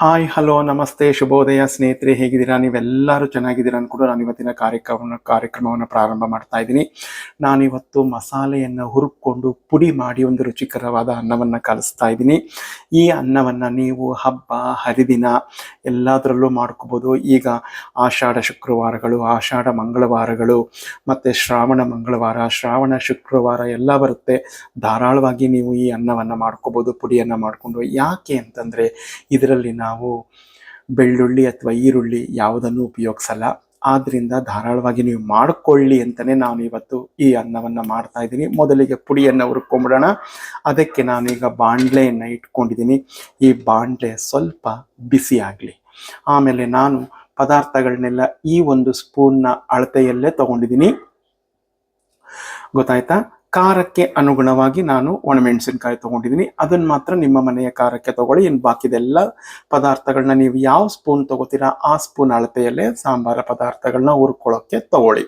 Hi, hello, ನಮಸ್ತೆ, ಶುಭೋದಯ ಸ್ನೇಹಿತರೆ, ಹೇಗಿದ್ದೀರಾ? ನೀವೆಲ್ಲರೂ ಚೆನ್ನಾಗಿದ್ದೀರಾ ಕೂಡ ನಾನು ಇವತ್ತಿನ ಕಾರ್ಯಕ್ರಮ ಕಾರ್ಯಕ್ರಮವನ್ನು ಪ್ರಾರಂಭ ಮಾಡ್ತಾ ಇದ್ದೀನಿ. ನಾನಿವತ್ತು ಮಸಾಲೆಯನ್ನು ಹುರುಕೊಂಡು ಪುಡಿ ಮಾಡಿ ಒಂದು ರುಚಿಕರವಾದ ಅನ್ನವನ್ನು ಕಲಿಸ್ತಾ ಇದ್ದೀನಿ. ಈ ಅನ್ನವನ್ನು ನೀವು ಹಬ್ಬ, ಹರಿದಿನ ಎಲ್ಲದರಲ್ಲೂ ಮಾಡ್ಕೋಬೋದು. ಈಗ ಆಷಾಢ ಶುಕ್ರವಾರಗಳು, ಆಷಾಢ ಮಂಗಳವಾರಗಳು, ಮತ್ತು ಶ್ರಾವಣ ಮಂಗಳವಾರ, ಶ್ರಾವಣ ಶುಕ್ರವಾರ ಎಲ್ಲ ಬರುತ್ತೆ. ಧಾರಾಳವಾಗಿ ನೀವು ಈ ಅನ್ನವನ್ನು ಮಾಡ್ಕೋಬೋದು, ಪುಡಿಯನ್ನು ಮಾಡಿಕೊಂಡು. ಯಾಕೆ ಅಂತಂದರೆ, ಇದರಲ್ಲಿ ನಾವು ಬೆಳ್ಳುಳ್ಳಿ ಅಥವಾ ಈರುಳ್ಳಿ ಯಾವುದನ್ನು ಉಪಯೋಗಿಸಲ್ಲ. ಆದ್ರಿಂದ ಧಾರಾಳವಾಗಿ ನೀವು ಮಾಡಿಕೊಳ್ಳಿ ಅಂತಲೇ ನಾನು ಇವತ್ತು ಈ ಅನ್ನವನ್ನು ಮಾಡ್ತಾ ಇದ್ದೀನಿ. ಮೊದಲಿಗೆ ಪುಡಿಯನ್ನು ಹುರ್ಕೊಂಬಿಡೋಣ. ಅದಕ್ಕೆ ನಾನೀಗ ಬಾಣಲೆಯನ್ನು ಇಟ್ಕೊಂಡಿದ್ದೀನಿ. ಈ ಬಾಣಲೆ ಸ್ವಲ್ಪ ಬಿಸಿ ಆಗಲಿ. ಆಮೇಲೆ ನಾನು ಪದಾರ್ಥಗಳನ್ನೆಲ್ಲ ಈ ಒಂದು ಸ್ಪೂನ್ನ ಅಳತೆಯಲ್ಲೇ ತಗೊಂಡಿದ್ದೀನಿ. ಗೊತ್ತಾಯ್ತಾ? ಖಾರಕ್ಕೆ ಅನುಗುಣವಾಗಿ ನಾನು ಒಣಮೆಣಸಿನ್ಕಾಯಿ ತಗೊಂಡಿದ್ದೀನಿ. ಅದನ್ನ ಮಾತ್ರ ನಿಮ್ಮ ಮನೆಯ ಖಾರಕ್ಕೆ ತಗೊಳ್ಳಿ. ಇನ್ನು ಬಾಕಿದೆಲ್ಲ ಪದಾರ್ಥಗಳನ್ನ ನೀವು ಯಾವ ಸ್ಪೂನ್ ತಗೋತೀರಾ ಆ ಸ್ಪೂನ್ ಅಳತೆಯಲ್ಲೇ ಸಾಂಬಾರ ಪದಾರ್ಥಗಳನ್ನ ಹುರ್ಕೊಳ್ಳೋಕ್ಕೆ ತಗೊಳ್ಳಿ.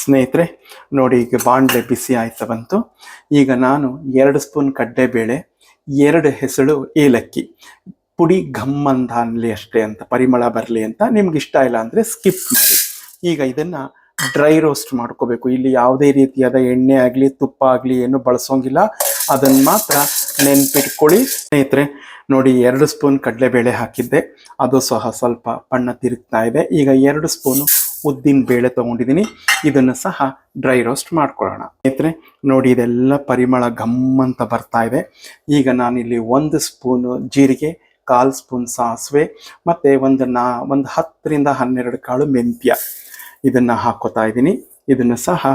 ಸ್ನೇಹಿತರೆ, ನೋಡಿ ಈಗ ಬಾಣಲೆ ಬಿಸಿ ಆಯ್ತಾ ಬಂತು. ಈಗ ನಾನು ಎರಡು ಸ್ಪೂನ್ ಕಡ್ಲೆಬೇಳೆ, ಎರಡು ಹೆಸಳು ಏಲಕ್ಕಿ. ಪುಡಿ ಘಮ್ಮಂದ ಅನ್ಲಿ ಅಷ್ಟೇ ಅಂತ, ಪರಿಮಳ ಬರಲಿ ಅಂತ ನಿಮ್ಗೆ ಇಷ್ಟ ಇಲ್ಲ ಅಂದರೆ ಸ್ಕಿಪ್ ಮಾಡಿ. ಈಗ ಇದನ್ನ ಡ್ರೈ ರೋಸ್ಟ್ ಮಾಡ್ಕೋಬೇಕು. ಇಲ್ಲಿ ಯಾವುದೇ ರೀತಿಯಾದ ಎಣ್ಣೆ ಆಗಲಿ, ತುಪ್ಪ ಆಗಲಿ ಏನು ಬಳಸೋಂಗಿಲ್ಲ. ಅದನ್ನು ಮಾತ್ರ ನೆನ್ಪಿಟ್ಕೊಳ್ಳಿ. ಸ್ನೇಹಿತರೆ, ನೋಡಿ, ಎರಡು ಸ್ಪೂನ್ ಕಡಲೆಬೇಳೆ ಹಾಕಿದ್ದೆ. ಅದು ಸಹ ಸ್ವಲ್ಪ ಬಣ್ಣ ತಿರುಗ್ತಾ ಇದೆ. ಈಗ ಎರಡು ಸ್ಪೂನು ಉದ್ದಿನ ಬೇಳೆ ತಗೊಂಡಿದ್ದೀನಿ. ಇದನ್ನು ಸಹ ಡ್ರೈ ರೋಸ್ಟ್ ಮಾಡ್ಕೊಳ್ಳೋಣ. ಸ್ನೇಹಿತರೆ, ನೋಡಿ, ಇದೆಲ್ಲ ಪರಿಮಳ ಘಮ್ ಬರ್ತಾ ಇದೆ. ಈಗ ನಾನಿಲ್ಲಿ ಒಂದು ಸ್ಪೂನು ಜೀರಿಗೆ, ಕಾಲು ಸ್ಪೂನ್ ಸಾಸಿವೆ, ಮತ್ತು ಒಂದು ನಾ, ಒಂದು ಹತ್ತರಿಂದ ಹನ್ನೆರಡು ಕಾಳು ಮೆಂತ್ಯ. ಇದನ್ನು ಹಾಕೋತಾ ಇದ್ದೀನಿ. ಇದನ್ನು ಸಹ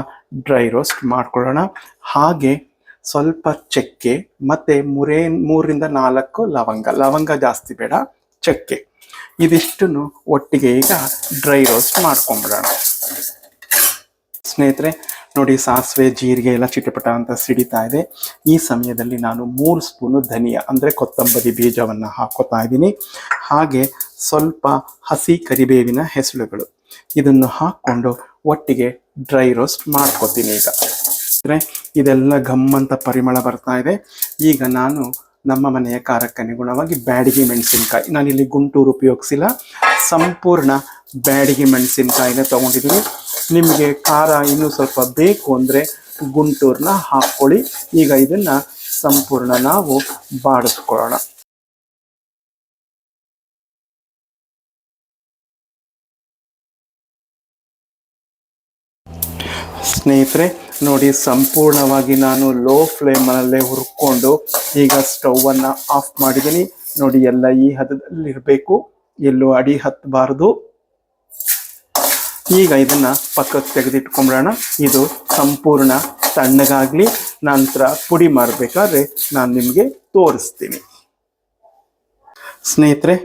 ಡ್ರೈ ರೋಸ್ಟ್ ಮಾಡ್ಕೊಳ್ಳೋಣ. ಹಾಗೆ ಸ್ವಲ್ಪ ಚಕ್ಕೆ, ಮತ್ತು ಮೂರೇ, ಮೂರಿಂದ ನಾಲ್ಕು ಲವಂಗ. ಲವಂಗ ಜಾಸ್ತಿ ಬೇಡ, ಚಕ್ಕೆ. ಇದಿಷ್ಟನ್ನು ಒಟ್ಟಿಗೆ ಈಗ ಡ್ರೈ ರೋಸ್ಟ್ ಮಾಡ್ಕೊಂಬಿಡೋಣ. ಸ್ನೇಹಿತರೆ, ನೋಡಿ ಸಾಸಿವೆ, ಜೀರಿಗೆ ಎಲ್ಲ ಚಿಟಪಟ ಅಂತ ಸಿಡಿತಾ ಇದೆ. ಈ ಸಮಯದಲ್ಲಿ ನಾನು ಮೂರು ಸ್ಪೂನು ಧನಿಯಾ, ಅಂದರೆ ಕೊತ್ತಂಬರಿ ಬೀಜವನ್ನು ಹಾಕೋತಾ ಇದ್ದೀನಿ. ಹಾಗೆ ಸ್ವಲ್ಪ ಹಸಿ ಕರಿಬೇವಿನ ಹೆಸಳುಗಳು. ಇದನ್ನು ಹಾಕ್ಕೊಂಡು ಒಟ್ಟಿಗೆ ಡ್ರೈ ರೋಸ್ಟ್ ಮಾಡ್ಕೋತೀನಿ ಈಗ. ಅಂದರೆ ಇದೆಲ್ಲ ಘಮ್ ಅಂತ ಪರಿಮಳ ಬರ್ತಾ ಇದೆ. ಈಗ ನಾನು ನಮ್ಮ ಮನೆಯ ಖಾರಕ್ಕೆ ಅನುಗುಣವಾಗಿ ಬ್ಯಾಡಿಗೆ ಮೆಣಸಿನ್ಕಾಯಿ. ನಾನಿಲ್ಲಿ ಗುಂಟೂರು ಉಪಯೋಗಿಸಿಲ್ಲ. ಸಂಪೂರ್ಣ ಬ್ಯಾಡಿಗೆ ಮೆಣಸಿನ್ಕಾಯಿನ ತೊಗೊಂಡಿದ್ದೀನಿ. ನಿಮಗೆ ಖಾರ ಇನ್ನೂ ಸ್ವಲ್ಪ ಬೇಕು ಅಂದರೆ ಗುಂಟೂರನ್ನ ಹಾಕ್ಕೊಳ್ಳಿ. ಈಗ ಇದನ್ನು ಸಂಪೂರ್ಣ ನಾವು ಬಾಡಿಸ್ಕೊಳ್ಳೋಣ. ಸ್ನೇಹಿತರೆ, ನೋಡಿ, ಸಂಪೂರ್ಣವಾಗಿ ನಾನು ಲೋ ಫ್ಲೇಮಲ್ಲೇ ಹುರ್ಕೊಂಡು ಈಗ ಸ್ಟೌವನ್ನು ಆಫ್ ಮಾಡಿದ್ದೀನಿ. ನೋಡಿ, ಎಲ್ಲ ಈ ಹದದಲ್ಲಿರಬೇಕು. ಎಲ್ಲೂ ಅಡಿ ಹತ್ತಬಾರ್ದು ಈಗ ಇದನ್ನು ಪಕ್ಕಕ್ಕೆ ತೆಗೆದಿಟ್ಕೊಂಬಿಡೋಣ ಇದು ಸಂಪೂರ್ಣ ತಣ್ಣಗಾಗಲಿ, ನಂತರ ಪುಡಿ ಮಾಡಬೇಕಾದ್ರೆ ನಾನು ನಿಮಗೆ ತೋರಿಸ್ತೀನಿ. ಸ್ನೇಹಿತರೆ,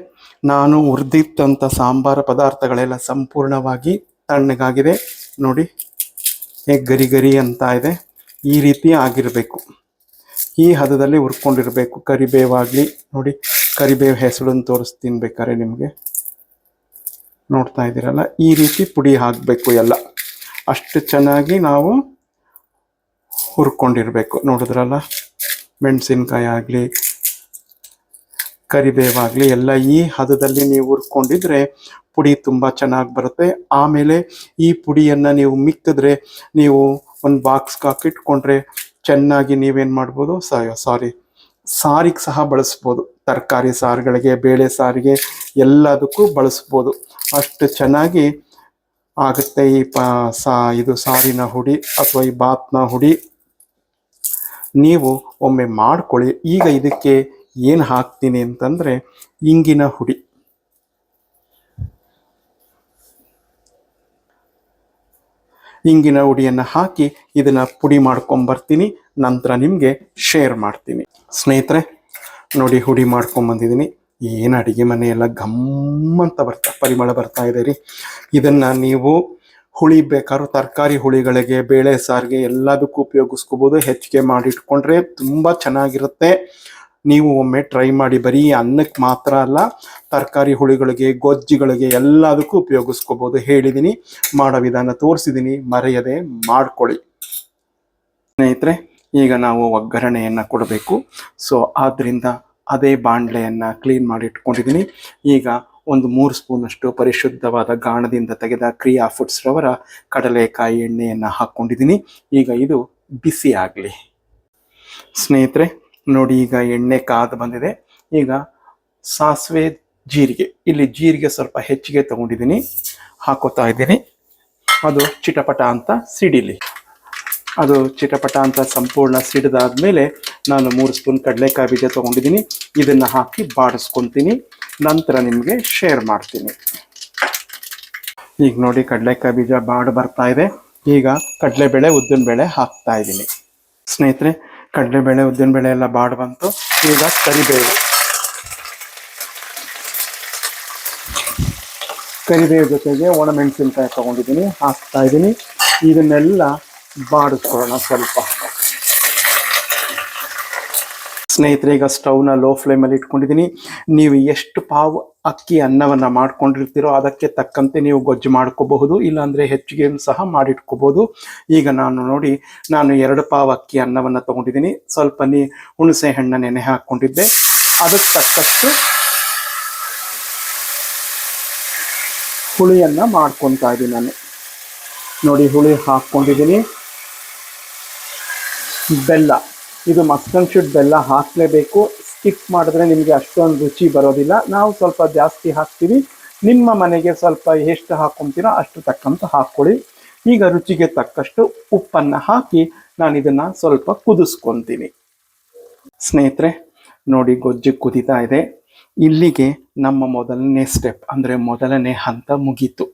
ನಾನು ಹುರಿದಿಟ್ಟಂಥ ಸಾಂಬಾರ ಪದಾರ್ಥಗಳೆಲ್ಲ ಸಂಪೂರ್ಣವಾಗಿ ತಣ್ಣಗಾಗಿದೆ. ನೋಡಿ ಹೇಗೆ ಗರಿ ಗರಿ ಅಂತ ಇದೆ, ಈ ರೀತಿ ಆಗಿರಬೇಕು. ಈ ಹದದಲ್ಲಿ ಹುರ್ಕೊಂಡಿರಬೇಕು. ಕರಿಬೇವಾಗಲಿ, ನೋಡಿ, ಕರಿಬೇವು ಹೆಸಳನ್ನು ತೋರಿಸ್ತೀನಿ ಬೇಕಾದ್ರೆ ನಿಮಗೆ. ನೋಡ್ತಾ ಇದ್ದೀರಲ್ಲ, ಈ ರೀತಿ ಪುಡಿ ಹಾಕಬೇಕು ಎಲ್ಲ. ಅಷ್ಟು ಚೆನ್ನಾಗಿ ನಾವು ಹುರ್ಕೊಂಡಿರಬೇಕು. ನೋಡಿದ್ರಲ್ಲ, ಮೆಣಸಿನ್ಕಾಯಿ ಆಗಲಿ ಕರಿಬೇವಾಗಲಿ ಎಲ್ಲ ಈ ಹದದಲ್ಲಿ ನೀವು ಹುರ್ಕೊಂಡಿದ್ರೆ ಪುಡಿ ತುಂಬ ಚೆನ್ನಾಗಿ ಬರುತ್ತೆ. ಆಮೇಲೆ ಈ ಪುಡಿಯನ್ನು ನೀವು ಮಿಕ್ಕಿದ್ರೆ ನೀವು ಒಂದು ಬಾಕ್ಸ್ಗೆ ಹಾಕಿಟ್ಕೊಂಡ್ರೆ ಚೆನ್ನಾಗಿ ನೀವೇನು ಮಾಡ್ಬೋದು? ಸಾರಿ ಸಾರಿಗೆ ಸಹ ಬಳಸ್ಬೋದು. ತರಕಾರಿ ಸಾರುಗಳಿಗೆ, ಬೇಳೆ ಸಾರಿಗೆ ಎಲ್ಲದಕ್ಕೂ ಬಳಸ್ಬೋದು. ಅಷ್ಟು ಚೆನ್ನಾಗಿ ಆಗುತ್ತೆ ಈ ಪ, ಸಾ, ಇದು ಸಾರಿನ ಹುಡಿ ಅಥವಾ ಈ ಬಾತ್ನ ಹುಡಿ. ನೀವು ಒಮ್ಮೆ ಮಾಡ್ಕೊಳ್ಳಿ. ಈಗ ಇದಕ್ಕೆ ಏನು ಹಾಕ್ತೀನಿ ಅಂತಂದರೆ ಇಂಗಿನ ಹುಡಿ. ಇಂಗಿನ ಹುಡಿಯನ್ನು ಹಾಕಿ ಇದನ್ನು ಪುಡಿ ಮಾಡ್ಕೊಂಬರ್ತೀನಿ, ನಂತರ ನಿಮಗೆ ಶೇರ್ ಮಾಡ್ತೀನಿ. ಸ್ನೇಹಿತರೆ, ನೋಡಿ ಹುಡಿ ಮಾಡ್ಕೊಂಬಂದಿದ್ದೀನಿ. ಏನು ಅಡುಗೆ ಮನೆಯೆಲ್ಲ ಘಮ್ಮ ಅಂತ ಬರ್ತಾ, ಪರಿಮಳ ಬರ್ತಾ ಇದೆ ರೀ. ಇದನ್ನು ನೀವು ಹುಳಿ ಬೇಕಾದ್ರೂ ತರಕಾರಿ ಹುಳಿಗಳಿಗೆ, ಬೇಳೆ ಸಾರಿಗೆ ಎಲ್ಲದಕ್ಕೂ ಉಪಯೋಗಿಸ್ಕೋಬೋದು. ಹೆಚ್ಚಿಗೆ ಮಾಡಿಟ್ಕೊಂಡ್ರೆ ತುಂಬ ಚೆನ್ನಾಗಿರುತ್ತೆ. ನೀವು ಒಮ್ಮೆ ಟ್ರೈ ಮಾಡಿ ಬರೀ ಅನ್ನಕ್ಕೆ ಮಾತ್ರ ಅಲ್ಲ, ತರಕಾರಿ ಹುಳಿಗಳಿಗೆ, ಗೊಜ್ಜಿಗಳಿಗೆ ಎಲ್ಲದಕ್ಕೂ ಉಪಯೋಗಿಸ್ಕೋಬೋದು ಹೇಳಿದ್ದೀನಿ ಮಾಡೋ ವಿಧಾನ ತೋರಿಸಿದ್ದೀನಿ ಮರೆಯದೆ ಮಾಡ್ಕೊಳ್ಳಿ. ಸ್ನೇಹಿತರೆ, ಈಗ ನಾವು ಒಗ್ಗರಣೆಯನ್ನು ಕೊಡಬೇಕು. ಸೊ ಆದ್ದರಿಂದ ಅದೇ ಬಾಣಲೆಯನ್ನು ಕ್ಲೀನ್ ಮಾಡಿ ಇಟ್ಕೊಂಡಿದ್ದೀನಿ ಈಗ ಒಂದು ಮೂರು ಸ್ಪೂನಷ್ಟು ಪರಿಶುದ್ಧವಾದ ಗಾಣದಿಂದ ತೆಗೆದ ಕ್ರಿಯಾ ಫುಡ್ಸ್ ರವರ ಕಡಲೆಕಾಯಿ ಎಣ್ಣೆಯನ್ನು ಹಾಕ್ಕೊಂಡಿದ್ದೀನಿ ಈಗ ಇದು ಬಿಸಿ ಆಗಲಿ. ಸ್ನೇಹಿತರೆ ನೋಡಿ, ಈಗ ಎಣ್ಣೆ ಕಾದು ಬಂದಿದೆ. ಈಗ ಸಾಸಿವೆ ಜೀರಿಗೆ, ಇಲ್ಲಿ ಜೀರಿಗೆ ಸ್ವಲ್ಪ ಹೆಚ್ಚಿಗೆ ತಗೊಂಡಿದ್ದೀನಿ. ಹಾಕೋತಾ ಇದ್ದೀನಿ. ಅದು ಚಿಟಪಟ ಅಂತ ಸಿಡಿಲಿ. ಅದು ಚಿಟಪಟ ಅಂತ ಸಂಪೂರ್ಣ ಸಿಡಿದಾದ್ಮೇಲೆ ನಾನು ಮೂರು ಸ್ಪೂನ್ ಕಡಲೆಕಾಯಿ ಬೀಜ ತೊಗೊಂಡಿದ್ದೀನಿ. ಇದನ್ನು ಹಾಕಿ ಬಾಡಿಸ್ಕೊತೀನಿ. ನಂತರ ನಿಮಗೆ ಶೇರ್ ಮಾಡ್ತೀನಿ. ಈಗ ನೋಡಿ, ಕಡಲೆಕಾಯಿ ಬೀಜ ಬಾಡ್ ಬರ್ತಾ ಇದೆ. ಈಗ ಕಡಲೆಬೇಳೆ, ಉದ್ದಿನಬೇಳೆ ಹಾಕ್ತಾ ಇದ್ದೀನಿ. ಸ್ನೇಹಿತರೆ ಕಡಲೆಬೇಳೆ ಉದ್ದಿನಬೇಳೆ ಎಲ್ಲ ಬಾಡ್ ಬಂತು. ಈಗ ಕರಿಬೇವು ಕರಿಬೇವು ಜೊತೆಗೆ ಒಣಮೆಣಸಿನ್ಕಾಯಿ ತಗೊಂಡಿದ್ದೀನಿ, ಹಾಕ್ತಾ ಇದ್ದೀನಿ. ಇದನ್ನೆಲ್ಲ ಬಾಡಿಸ್ಕೊಳ್ಳೋಣ ಸ್ವಲ್ಪ. ಸ್ನೇಹಿತರೆ, ಈಗ ಸ್ಟವ್ನ ಲೋ ಫ್ಲೇಮಲ್ಲಿ ಇಟ್ಕೊಂಡಿದ್ದೀನಿ. ನೀವು ಎಷ್ಟು ಪಾವು ಅಕ್ಕಿ ಅನ್ನವನ್ನು ಮಾಡ್ಕೊಂಡಿರ್ತೀರೋ ಅದಕ್ಕೆ ತಕ್ಕಂತೆ ನೀವು ಗೊಜ್ಜು ಮಾಡ್ಕೋಬಹುದು, ಇಲ್ಲಾಂದರೆ ಹೆಚ್ಚಿಗೆ ಸಹ ಮಾಡಿಟ್ಕೋಬಹುದು. ಈಗ ನಾನು ನೋಡಿ, ನಾನು ಎರಡು ಪಾವು ಅಕ್ಕಿ ಅನ್ನವನ್ನು ತೊಗೊಂಡಿದ್ದೀನಿ. ಸ್ವಲ್ಪ ನೀ ಹುಣಸೆ ಹಣ್ಣ ನೆನೆ ಹಾಕ್ಕೊಂಡಿದ್ದೆ. ಅದಕ್ಕೆ ತಕ್ಕಷ್ಟು ಹುಳಿಯನ್ನು ಮಾಡ್ಕೊತಾ ಇದ್ದೀನಿ ನಾನು. ನೋಡಿ, ಹುಳಿ ಹಾಕ್ಕೊಂಡಿದ್ದೀನಿ. ಬೆಲ್ಲ. ಇದು ಮಸ್ಕನ್ಶುಡ್ ಬೆಲ್ಲ ಹಾಕಲೇಬೇಕು. ಸ್ಕಿಪ್ ಮಾಡಿದ್ರೆ ನಿಮಗೆ ಅಷ್ಟೊಂದು ರುಚಿ ಬರೋದಿಲ್ಲ. ನಾವು ಸ್ವಲ್ಪ ಜಾಸ್ತಿ ಹಾಕ್ತೀವಿ. ನಿಮ್ಮ ಮನೆಗೆ ಸ್ವಲ್ಪ ಎಷ್ಟು ಹಾಕೊತೀರೋ ಅಷ್ಟು ತಕ್ಕಂತ ಹಾಕ್ಕೊಳ್ಳಿ. ಈಗ ರುಚಿಗೆ ತಕ್ಕಷ್ಟು ಉಪ್ಪನ್ನು ಹಾಕಿ ನಾನು ಇದನ್ನು ಸ್ವಲ್ಪ ಕುದಿಸ್ಕೊತೀನಿ. ಸ್ನೇಹಿತರೆ, ನೋಡಿ ಗೊಜ್ಜು ಕುದೀತಾ ಇದೆ. ಇಲ್ಲಿಗೆ ನಮ್ಮ ಮೊದಲನೇ ಸ್ಟೆಪ್ ಅಂದರೆ ಮೊದಲನೇ ಹಂತ ಮುಗೀತು.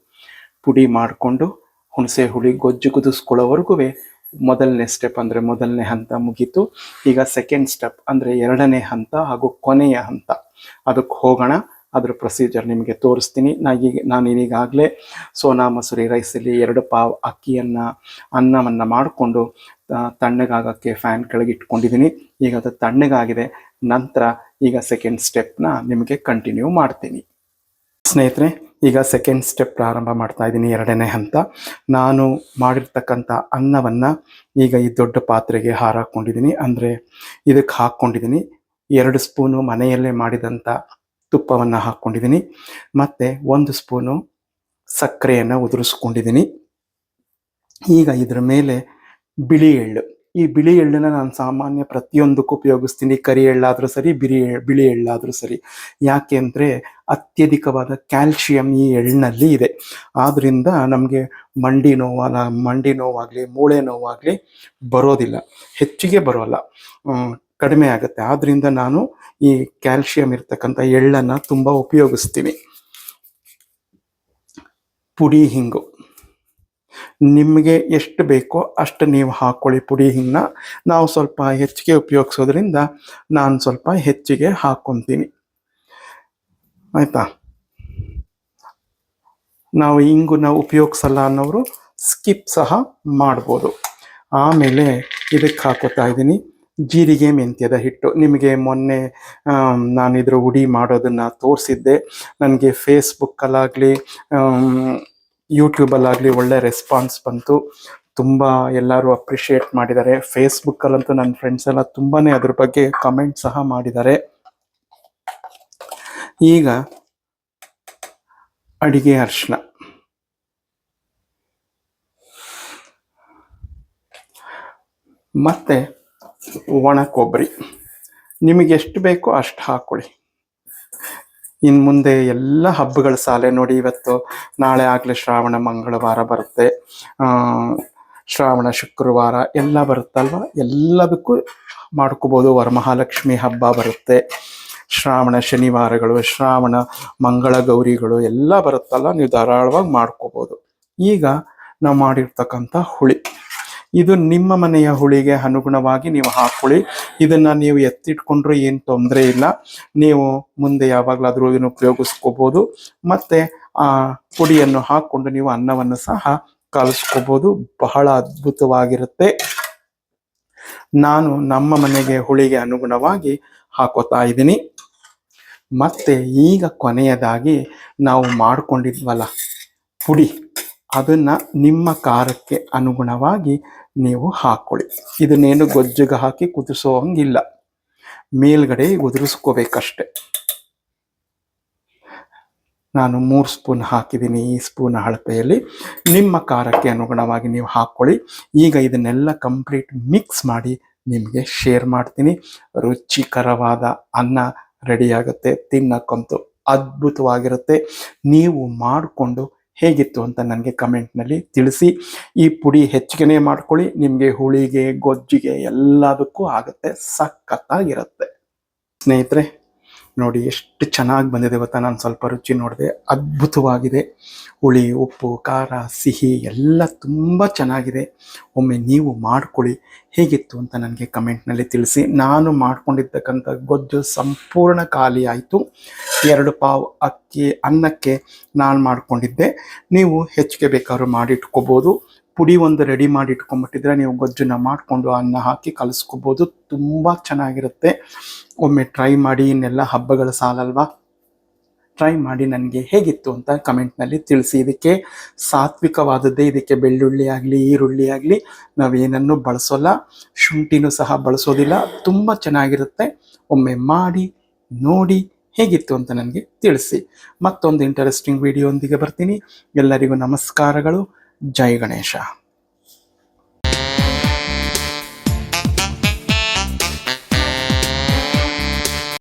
ಪುಡಿ ಮಾಡಿಕೊಂಡು ಹುಣಸೆ ಹುಳಿ ಗೊಜ್ಜು ಕುದಿಸ್ಕೊಳ್ಳೋವರೆಗೂ ಮೊದಲನೇ ಸ್ಟೆಪ್ ಅಂದರೆ ಮೊದಲನೇ ಹಂತ ಮುಗೀತು. ಈಗ ಸೆಕೆಂಡ್ ಸ್ಟೆಪ್ ಅಂದರೆ ಎರಡನೇ ಹಂತ ಹಾಗೂ ಕೊನೆಯ ಹಂತ. ಅದಕ್ಕೆ ಹೋಗೋಣ. ಅದ್ರ ಪ್ರೊಸೀಜರ್ ನಿಮಗೆ ತೋರಿಸ್ತೀನಿ. ನಾ ಈಗ ನಾನು ಈಗಾಗಲೇ ಸೋನಾ ಮಸೂರಿ ರೈಸಲ್ಲಿ ಎರಡು ಪಾವ್ ಅಕ್ಕಿಯನ್ನು, ಅನ್ನವನ್ನು ಮಾಡಿಕೊಂಡು ತಣ್ಣಗಾಗಕ್ಕೆ ಫ್ಯಾನ್ ಕೆಳಗೆ ಇಟ್ಕೊಂಡಿದ್ದೀನಿ. ಈಗ ಅದು ತಣ್ಣಗಾಗಿದೆ. ನಂತರ ಈಗ ಸೆಕೆಂಡ್ ಸ್ಟೆಪ್ನ ನಿಮಗೆ ಕಂಟಿನ್ಯೂ ಮಾಡ್ತೀನಿ. ಸ್ನೇಹಿತರೆ ಈಗ ಸೆಕೆಂಡ್ ಸ್ಟೆಪ್ ಪ್ರಾರಂಭ ಮಾಡ್ತಾ ಇದ್ದೀನಿ, ಎರಡನೇ ಹಂತ. ನಾನು ಮಾಡಿರ್ತಕ್ಕಂಥ ಅನ್ನವನ್ನು ಈಗ ಈ ದೊಡ್ಡ ಪಾತ್ರೆಗೆ ಹಾರಾಕೊಂಡಿದ್ದೀನಿ. ಅಂದರೆ ಇದಕ್ಕೆ ಹಾಕ್ಕೊಂಡಿದ್ದೀನಿ ಎರಡು ಸ್ಪೂನು ಮನೆಯಲ್ಲೇ ಮಾಡಿದಂಥ ತುಪ್ಪವನ್ನು ಹಾಕ್ಕೊಂಡಿದ್ದೀನಿ ಮತ್ತು ಒಂದು ಸ್ಪೂನು ಸಕ್ಕರೆಯನ್ನು ಉದುರಿಸ್ಕೊಂಡಿದ್ದೀನಿ. ಈಗ ಇದರ ಮೇಲೆ ಬಿಳಿ ಎಳ್ಳು. ಈ ಬಿಳಿ ಎಳ್ಳನ್ನ ನಾನು ಸಾಮಾನ್ಯ ಪ್ರತಿಯೊಂದಕ್ಕೂ ಉಪಯೋಗಿಸ್ತೀನಿ. ಕರಿ ಎಳ್ಳಾದರೂ ಸರಿ ಎಳ್- ಬಿಳಿ ಎಳ್ಳಾದರೂ ಸರಿ. ಯಾಕೆ ಅಂದರೆ ಅತ್ಯಧಿಕವಾದ ಕ್ಯಾಲ್ಶಿಯಂ ಈ ಎಳ್ಳಿನಲ್ಲಿ ಇದೆ. ಆದ್ದರಿಂದ ನಮಗೆ ಮಂಡಿ ನೋವಲ್ಲ ಮಂಡಿ ನೋವಾಗಲಿ, ಮೂಳೆ ನೋವಾಗಲಿ ಬರೋದಿಲ್ಲ. ಹೆಚ್ಚಿಗೆ ಬರೋಲ್ಲ. ಕಡಿಮೆ ಆಗುತ್ತೆ. ಆದ್ದರಿಂದ ನಾನು ಈ ಕ್ಯಾಲ್ಶಿಯಂ ಇರ್ತಕ್ಕಂಥ ಎಳ್ಳನ್ನು ತುಂಬ ಉಪಯೋಗಿಸ್ತೀನಿ. ಪುಡಿ, ಹಿಂಗು. ನಿಮಗೆ ಎಷ್ಟು ಬೇಕೋ ಅಷ್ಟು ನೀವು ಹಾಕ್ಕೊಳ್ಳಿ ಪುಡಿ ಹಿಂಗನ್ನ ನಾವು ಸ್ವಲ್ಪ ಹೆಚ್ಚಿಗೆ ಉಪಯೋಗಿಸೋದ್ರಿಂದ ನಾನು ಸ್ವಲ್ಪ ಹೆಚ್ಚಿಗೆ ಹಾಕ್ಕೊತೀನಿ ಆಯಿತಾ? ನಾವು ಇಂಗುನ ಉಪಯೋಗಿಸಲ್ಲ ಅನ್ನೋರು ಸ್ಕಿಪ್ ಸಹ ಮಾಡ್ಬೋದು. ಆಮೇಲೆ ಇದಕ್ಕೆ ಹಾಕೋತಾ ಇದ್ದೀನಿ ಜೀರಿಗೆ ಮೆಂತ್ಯದ ಹಿಟ್ಟು. ನಿಮಗೆ ಮೊನ್ನೆ ನಾನು ಇದ್ರ ಉಡಿ ಮಾಡೋದನ್ನು ತೋರಿಸಿದ್ದೆ. ನನಗೆ ಫೇಸ್ಬುಕ್ಕಲ್ಲಾಗಲಿ ಯೂಟ್ಯೂಬಲ್ಲಾಗಲಿ ಒಳ್ಳೆ ರೆಸ್ಪಾನ್ಸ್ ಬಂತು. ತುಂಬ ಎಲ್ಲರೂ ಅಪ್ರಿಷಿಯೇಟ್ ಮಾಡಿದ್ದಾರೆ. ಫೇಸ್ಬುಕ್ಕಲ್ಲಂತೂ ನನ್ನ ಫ್ರೆಂಡ್ಸ್ ಎಲ್ಲ ತುಂಬಾ ಅದ್ರ ಬಗ್ಗೆ ಕಮೆಂಟ್ ಸಹ ಮಾಡಿದ್ದಾರೆ. ಈಗ ಅಡಿಗೆ ಅರ್ಶನ ಮತ್ತೆ ಒಣ ಕೊಬ್ಬರಿ. ನಿಮಗೆ ಎಷ್ಟು ಬೇಕೋ ಅಷ್ಟು ಹಾಕ್ಕೊಳ್ಳಿ ಇನ್ನು ಮುಂದೆ ಎಲ್ಲ ಹಬ್ಬಗಳ ಸಾಲೆ ನೋಡಿ ಇವತ್ತು ನಾಳೆ ಆಗಲೇ ಶ್ರಾವಣ, ಮಂಗಳವಾರ ಬರುತ್ತೆ. ಶ್ರಾವಣ, ಶುಕ್ರವಾರ ಎಲ್ಲ ಬರುತ್ತಲ್ವ? ಎಲ್ಲದಕ್ಕೂ ಮಾಡ್ಕೋಬೋದು. ವರಮಹಾಲಕ್ಷ್ಮಿ ಹಬ್ಬ ಬರುತ್ತೆ. ಶ್ರಾವಣ ಶನಿವಾರಗಳು, ಶ್ರಾವಣ ಮಂಗಳ ಗೌರಿಗಳು ಎಲ್ಲ ಬರುತ್ತಲ್ಲ, ನೀವು ಧಾರಾಳವಾಗಿ ಮಾಡ್ಕೋಬೋದು. ಈಗ ನಾವು ಮಾಡಿರ್ತಕ್ಕಂಥ ಹುಳಿ. ಇದು ನಿಮ್ಮ ಮನೆಯ ಹುಳಿಗೆ ಅನುಗುಣವಾಗಿ ನೀವು ಹಾಕೊಳ್ಳಿ. ಇದನ್ನ ನೀವು ಎತ್ತಿಟ್ಕೊಂಡ್ರೆ ಏನು ತೊಂದರೆ ಇಲ್ಲ. ನೀವು ಮುಂದೆ ಯಾವಾಗಲಾದರೂ ಇದನ್ನು ಉಪಯೋಗಿಸ್ಕೋಬಹುದು ಮತ್ತೆ ಆ ಪುಡಿಯನ್ನು ಹಾಕೊಂಡು ನೀವು ಅನ್ನವನ್ನು ಸಹ ಕಲಿಸ್ಕೋಬಹುದು ಬಹಳ ಅದ್ಭುತವಾಗಿರುತ್ತೆ. ನಾನು ನಮ್ಮ ಮನೆಗೆ ಹುಳಿಗೆ ಅನುಗುಣವಾಗಿ ಹಾಕೋತಾ ಇದ್ದೀನಿ. ಮತ್ತೆ ಈಗ ಕೊನೆಯದಾಗಿ ನಾವು ಮಾಡ್ಕೊಂಡಿದ್ವಲ್ಲ ಪುಡಿ. ಅದನ್ನ ನಿಮ್ಮ ಖಾರಕ್ಕೆ ಅನುಗುಣವಾಗಿ ನೀವು ಹಾಕ್ಕೊಳ್ಳಿ ಇದನ್ನೇನು ಗೊಜ್ಜಿಗೆ ಹಾಕಿ ಕುದಿಸೋ ಹಂಗಿಲ್ಲ. ಮೇಲ್ಗಡೆ ಉದುರಿಸ್ಕೋಬೇಕಷ್ಟೆ. ನಾನು ಮೂರು ಸ್ಪೂನ್ ಹಾಕಿದ್ದೀನಿ ಈ ಸ್ಪೂನ್ ಅಳತೆಯಲ್ಲಿ. ನಿಮ್ಮ ಖಾರಕ್ಕೆ ಅನುಗುಣವಾಗಿ ನೀವು ಹಾಕ್ಕೊಳ್ಳಿ ಈಗ ಇದನ್ನೆಲ್ಲ ಕಂಪ್ಲೀಟ್ ಮಿಕ್ಸ್ ಮಾಡಿ ನಿಮಗೆ ಶೇರ್ ಮಾಡ್ತೀನಿ. ರುಚಿಕರವಾದ ಅನ್ನ ರೆಡಿಯಾಗುತ್ತೆ ತಿನ್ನಕ್ಕಂತೂ ಅದ್ಭುತವಾಗಿರುತ್ತೆ. ನೀವು ಮಾಡಿಕೊಂಡು ಹೇಗಿತ್ತು ಅಂತ ನನಗೆ ಕಮೆಂಟ್ನಲ್ಲಿ ತಿಳಿಸಿ. ಈ ಪುಡಿ ಹೆಚ್ಚಿಗೆನೇ ಮಾಡ್ಕೊಳ್ಳಿ. ನಿಮಗೆ ಹುಳಿಗೆ, ಗೊಜ್ಜಿಗೆ ಎಲ್ಲದಕ್ಕೂ ಆಗುತ್ತೆ. ಸಖತ್ತಾಗಿರುತ್ತೆ. ಸ್ನೇಹಿತರೆ ನೋಡಿ ಎಷ್ಟು ಚೆನ್ನಾಗಿ ಬಂದಿದೆ ಗೊತ್ತಾ? ನಾನು ಸ್ವಲ್ಪ ರುಚಿ ನೋಡಿದೆ, ಅದ್ಭುತವಾಗಿದೆ. ಹುಳಿ, ಉಪ್ಪು, ಖಾರ, ಸಿಹಿ ಎಲ್ಲ ತುಂಬ ಚೆನ್ನಾಗಿದೆ. ಒಮ್ಮೆ ನೀವು ಮಾಡ್ಕೊಳ್ಳಿ. ಹೇಗಿತ್ತು ಅಂತ ನನಗೆ ಕಮೆಂಟ್ನಲ್ಲಿ ತಿಳಿಸಿ. ನಾನು ಮಾಡ್ಕೊಂಡಿರ್ತಕ್ಕಂಥ ಗೊಜ್ಜು ಸಂಪೂರ್ಣ ಖಾಲಿ ಆಯಿತು. ಎರಡು ಪಾವ್ ಅಕ್ಕಿ, ಅನ್ನಕ್ಕೆ ನಾನು ಮಾಡಿಕೊಂಡಿದ್ದೆ. ನೀವು ಹೆಚ್ಚಿಗೆ ಬೇಕಾದ್ರೂ ಮಾಡಿಟ್ಕೋಬೋದು ಪುಡಿ ಒಂದು ರೆಡಿ ಮಾಡಿ ಇಟ್ಕೊಂಡ್ಬಿಟ್ಟಿದ್ರೆ ನೀವು ಗೊಜ್ಜನ್ನ ಮಾಡಿಕೊಂಡು ಅನ್ನ ಹಾಕಿ ಕಲಿಸ್ಕೋಬೋದು. ತುಂಬ ಚೆನ್ನಾಗಿರುತ್ತೆ. ಒಮ್ಮೆ ಟ್ರೈ ಮಾಡಿ, ಇನ್ನೆಲ್ಲ ಹಬ್ಬಗಳ ಸಾಲಲ್ವಾ? ಟ್ರೈ ಮಾಡಿ ನನಗೆ ಹೇಗಿತ್ತು ಅಂತ ಕಮೆಂಟ್ನಲ್ಲಿ ತಿಳಿಸಿ. ಇದಕ್ಕೆ ಸಾತ್ವಿಕವಾದದ್ದೇ, ಇದಕ್ಕೆ ಬೆಳ್ಳುಳ್ಳಿ ಆಗಲಿ, ಈರುಳ್ಳಿ ಆಗಲಿ, ನಾವೇನನ್ನು ಬಳಸೋಲ್ಲ. ಶುಂಠಿನೂ ಸಹ ಬಳಸೋದಿಲ್ಲ. ತುಂಬ ಚೆನ್ನಾಗಿರುತ್ತೆ. ಒಮ್ಮೆ ಮಾಡಿ, ನೋಡಿ ಹೇಗಿತ್ತು ಅಂತ ನನಗೆ ತಿಳಿಸಿ. ಮತ್ತೊಂದು ಇಂಟರೆಸ್ಟಿಂಗ್ ವಿಡಿಯೋ ಒಂದಿಗೆ ಬರ್ತೀನಿ. ಎಲ್ಲರಿಗೂ ನಮಸ್ಕಾರಗಳು. 你讲一个来是。